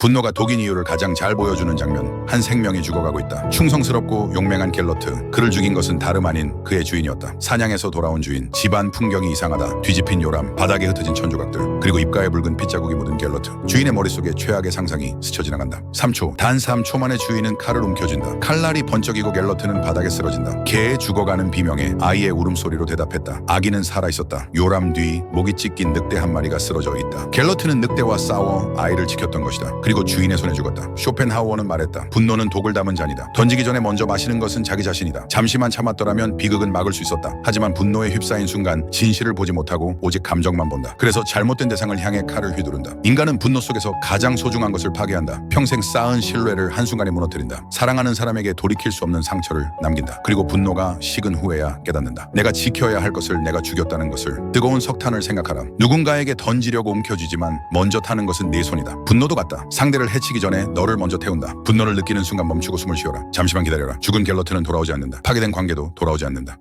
분노가 독인 이유를 가장 잘 보여주는 장면. 한 생명이 죽어가고 있다. 충성스럽고 용맹한 갤러트. 그를 죽인 것은 다름 아닌 그의 주인이었다. 사냥에서 돌아온 주인. 집안 풍경이 이상하다. 뒤집힌 요람. 바닥에 흩어진 천조각들. 그리고 입가에 붉은 핏자국이 묻은 갤러트. 주인의 머릿속에 최악의 상상이 스쳐 지나간다. 3초. 단 3초 만에 주인은 칼을 움켜쥔다. 칼날이 번쩍이고 갤러트는 바닥에 쓰러진다. 개의 죽어가는 비명에 아이의 울음소리로 대답했다. 아기는 살아있었다. 요람 뒤 목이 찢긴 늑대 한 마리가 쓰러져 있다. 갤러트는 늑대와 싸워 아이를 지켰던 것이다. 그리고 주인의 손에 죽었다. 쇼펜하우어는 말했다. 분노는 독을 담은 잔이다. 던지기 전에 먼저 마시는 것은 자기 자신이다. 잠시만 참았더라면 비극은 막을 수 있었다. 하지만 분노에 휩싸인 순간 진실을 보지 못하고 오직 감정만 본다. 그래서 잘못된 대상을 향해 칼을 휘두른다. 인간은 분노 속에서 가장 소중한 것을 파괴한다. 평생 쌓은 신뢰를 한순간에 무너뜨린다. 사랑하는 사람에게 돌이킬 수 없는 상처를 남긴다. 그리고 분노가 식은 후에야 깨닫는다. 내가 지켜야 할 것을 내가 죽였다는 것을 뜨거운 석탄을 생각하라. 누군가에게 던지려고 움켜쥐지만 먼저 타는 것은 네 손이다. 분노도 같다. 상대를 해치기 전에 너를 먼저 태운다. 분노를 느끼는 순간 멈추고 숨을 쉬어라. 잠시만 기다려라. 죽은 갤러트는 돌아오지 않는다. 파괴된 관계도 돌아오지 않는다.